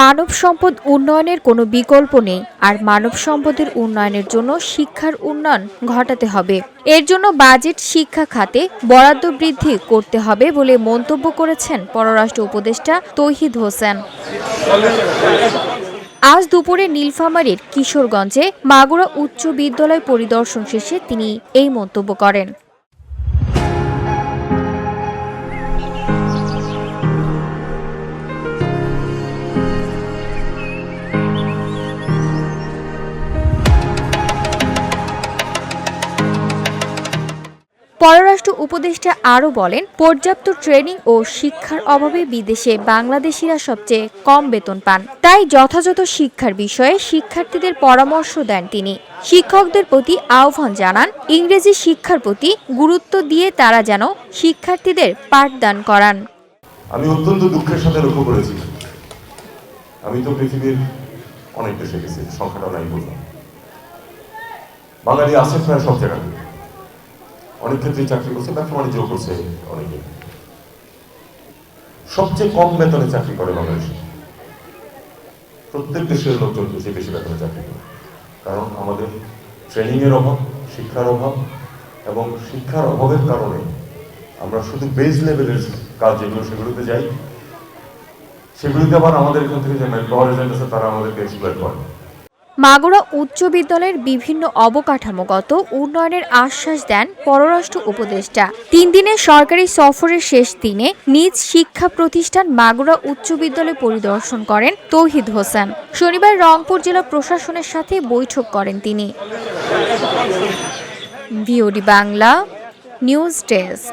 মানব সম্পদ উন্নয়নের কোনো বিকল্প নেই, আর মানব সম্পদের উন্নয়নের জন্য শিক্ষার উন্নয়ন ঘটাতে হবে। এর জন্য বাজেট শিক্ষা খাতে বরাদ্দ বৃদ্ধি করতে হবে বলে মন্তব্য করেছেন পররাষ্ট্র উপদেষ্টা তৌহিদ হোসেন। আজ দুপুরে নীলফামারীর কিশোরগঞ্জে মাগুরা উচ্চ বিদ্যালয় পরিদর্শন শেষে তিনি এই মন্তব্য করেন। পররাষ্ট্র উপদেষ্টা আরও বলেন, পর্যাপ্ত ট্রেনিং ও শিক্ষার অভাবে বিদেশে বাংলাদেশিরা সবচেয়ে কম বেতন পান। তাই যথাযথ শিক্ষার বিষয়ে শিক্ষার্থীদের পরামর্শ দেন তিনি। শিক্ষকদের প্রতি আহ্বান জানান, ইংরেজি শিক্ষার প্রতি গুরুত্ব দিয়ে তারা যেন শিক্ষার্থীদের পাঠদান করান। আমি অত্যন্ত দুঃখের সাথে লক্ষ্য করেছি। আমি তো পৃথিবীর অনেক দেশে গেছি সংখ্যাটা নাই বললাম। বাঙালি আছে প্রায় সব জায়গাতে অনেক ক্ষেত্রে চাকরি করছে, ব্যবসা বাণিজ্য করছে অনেকে। সবচেয়ে কম বেতনে চাকরি করে বাংলাদেশে প্রত্যেক দেশের লোকজন যে বেশি বেতনে চাকরি করে। কারণ আমাদের ট্রেনিং এর অভাব, শিক্ষার অভাব এবং শিক্ষার অভাবের কারণে আমরা শুধু বেস লেভেলের কাজ যেগুলো সেগুলোতে যাই, সেগুলিতে আবার আমাদের এখান থেকে যে ম্যানপাওয়ার এজেন্ট আছে, তারা আমাদেরকে এক্সপ্লয়েট করে। মাগুরা উচ্চ বিদ্যালয়ের বিভিন্ন অবকাঠামোগত উন্নয়নের আশ্বাস দেন পররাষ্ট্র উপদেষ্টা। তিন দিনের সরকারি সফরের শেষ দিনে নিজ শিক্ষা প্রতিষ্ঠান মাগুরা উচ্চ বিদ্যালয় পরিদর্শন করেন তৌহিদ হোসেন। শনিবার রংপুর জেলা প্রশাসনের সাথে বৈঠক করেন তিনি। Bangla, news desk.